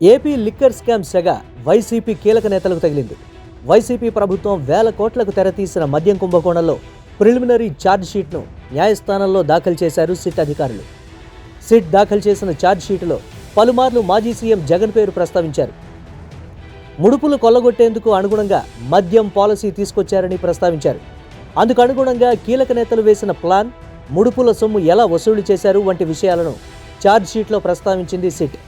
AP liquor scam సెగ YCP కీలక నేతలకు తగిలింది. వైసీపీ ప్రభుత్వం వేల కోట్లకు తెరతీసిన మద్యం కుంభకోణంలో ప్రిలిమినరీ ఛార్జ్షీట్ను న్యాయస్థానంలో దాఖలు చేశారు సిట్ అధికారులు. సిట్ దాఖలు చేసిన ఛార్జ్షీటులో పలుమార్లు మాజీ సీఎం జగన్ పేరు ప్రస్తావించారు. ముడుపులు కొల్లగొట్టేందుకు అనుగుణంగా మద్యం పాలసీ తీసుకొచ్చారని ప్రస్తావించారు. అందుకు అనుగుణంగా కీలక నేతలు వేసిన ప్లాన్ ముడుపుల సొమ్ము ఎలా వసూలు చేశారు వంటి విషయాలను ఛార్జ్షీట్లో ప్రస్తావించింది సిట్.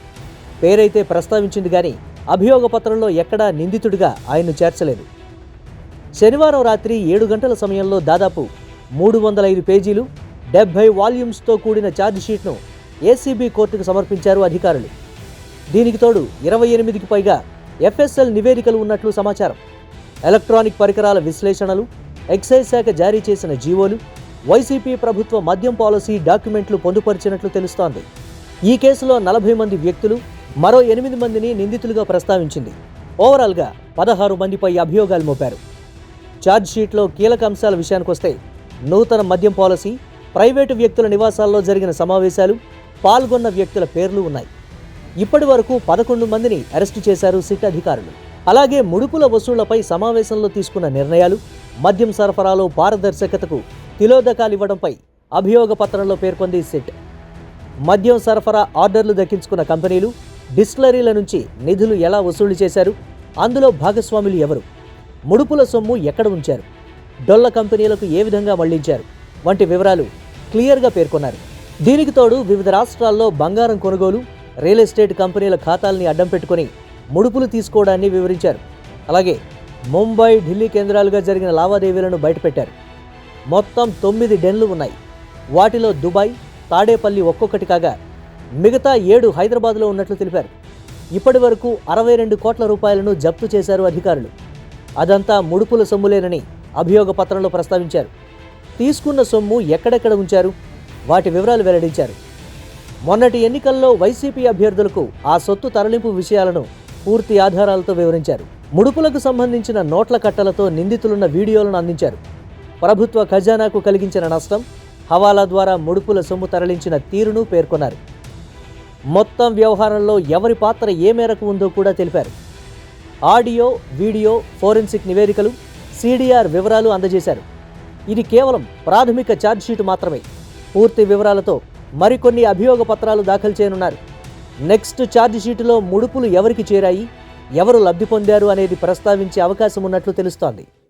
పేరైతే ప్రస్తావించింది కానీ అభియోగ పత్రంలో ఎక్కడా నిందితుడిగా ఆయన్ను చేర్చలేదు. శనివారం రాత్రి ఏడు గంటల సమయంలో దాదాపు మూడు వందల ఐదు పేజీలు డెబ్బై వాల్యూమ్స్తో కూడిన ఛార్జ్షీట్ను ఏసీబీ కోర్టుకు సమర్పించారు అధికారులు. దీనికి తోడు ఇరవై ఎనిమిదికి పైగా ఎఫ్ఎస్ఎల్ నివేదికలు ఉన్నట్లు సమాచారం. ఎలక్ట్రానిక్ పరికరాల విశ్లేషణలు ఎక్సైజ్ శాఖ జారీ చేసిన జీవోలు వైసీపీ ప్రభుత్వ మద్యం పాలసీ డాక్యుమెంట్లు పొందుపరిచినట్లు తెలుస్తోంది. ఈ కేసులో నలభై మంది వ్యక్తులు మరో ఎనిమిది మందిని నిందితులుగా ప్రస్తావించింది. ఓవరాల్గా పదహారు మందిపై అభియోగాలు మోపారు. ఛార్జ్ షీట్లో కీలక అంశాల విషయానికొస్తే నూతన మద్యం పాలసీ ప్రైవేటు వ్యక్తుల నివాసాల్లో జరిగిన సమావేశాలు పాల్గొన్న వ్యక్తుల పేర్లు ఉన్నాయి. ఇప్పటి వరకు పదకొండు మందిని అరెస్టు చేశారు సిట్ అధికారులు. అలాగే ముడుపుల వసూళ్ళపై సమావేశంలో తీసుకున్న నిర్ణయాలు మద్యం సరఫరాలో పారదర్శకతకు తిలోదకాలివ్వడంపై అభియోగ పత్రంలో పేర్కొంది సిట్. మద్యం సరఫరా ఆర్డర్లు దక్కించుకున్న కంపెనీలు డిస్టిలరీల నుంచి నిధులు ఎలా వసూలు చేశారు? అందులో భాగస్వాములు ఎవరు? ముడుపుల సొమ్ము ఎక్కడ ఉంచారు? డొల్ల కంపెనీలకు ఏ విధంగా మళ్ళించారు? వంటి వివరాలు క్లియర్గా పేర్కొన్నారు. దీనికి తోడు వివిధ రాష్ట్రాల్లో బంగారం కొనుగోలు రియల్ ఎస్టేట్ కంపెనీల ఖాతాల్ని అడ్డం పెట్టుకుని ముడుపులు తీసుకోవడాన్ని వివరించారు. అలాగే ముంబై ఢిల్లీ కేంద్రాలుగా జరిగిన లావాదేవీలను బయటపెట్టారు. మొత్తం తొమ్మిది డెన్లు ఉన్నాయి. వాటిలో దుబాయ్ తాడేపల్లి ఒక్కొక్కటి కాగా మిగతా ఏడు హైదరాబాద్లో ఉన్నట్లు తెలిపారు. ఇప్పటి వరకు అరవై రెండు కోట్ల రూపాయలను జప్తు చేశారు అధికారులు. అదంతా ముడుపుల సొమ్ములేనని అభియోగ పత్రంలో ప్రస్తావించారు. తీసుకున్న సొమ్ము ఎక్కడెక్కడ ఉంచారు? వాటి వివరాలు వెల్లడించారు. మొన్నటి ఎన్నికల్లో వైసీపీ అభ్యర్థులకు ఆ సొత్తు తరలింపు విషయాలను పూర్తి ఆధారాలతో వివరించారు. ముడుపులకు సంబంధించిన నోట్ల కట్టలతో నిందితులున్న వీడియోలను అందించారు. ప్రభుత్వ ఖజానాకు కలిగించిన నష్టం హవాలా ద్వారా ముడుపుల సొమ్ము తరలించిన తీరును పేర్కొన్నారు. మొత్తం వ్యవహారంలో ఎవరి పాత్ర ఏ మేరకు ఉందో కూడా తెలిపారు. ఆడియో వీడియో ఫోరెన్సిక్ నివేదికలు సిడిఆర్ వివరాలు అందజేశారు. ఇది కేవలం ప్రాథమిక ఛార్జ్షీట్ మాత్రమే. పూర్తి వివరాలతో మరికొన్ని అభియోగ పత్రాలు దాఖలు చేయనున్నారు. నెక్స్ట్ ఛార్జ్షీటులో ముడుపులు ఎవరికి చేరాయి ఎవరు లబ్ధి పొందారు అనేది ప్రస్తావించే అవకాశం ఉన్నట్లు తెలుస్తోంది.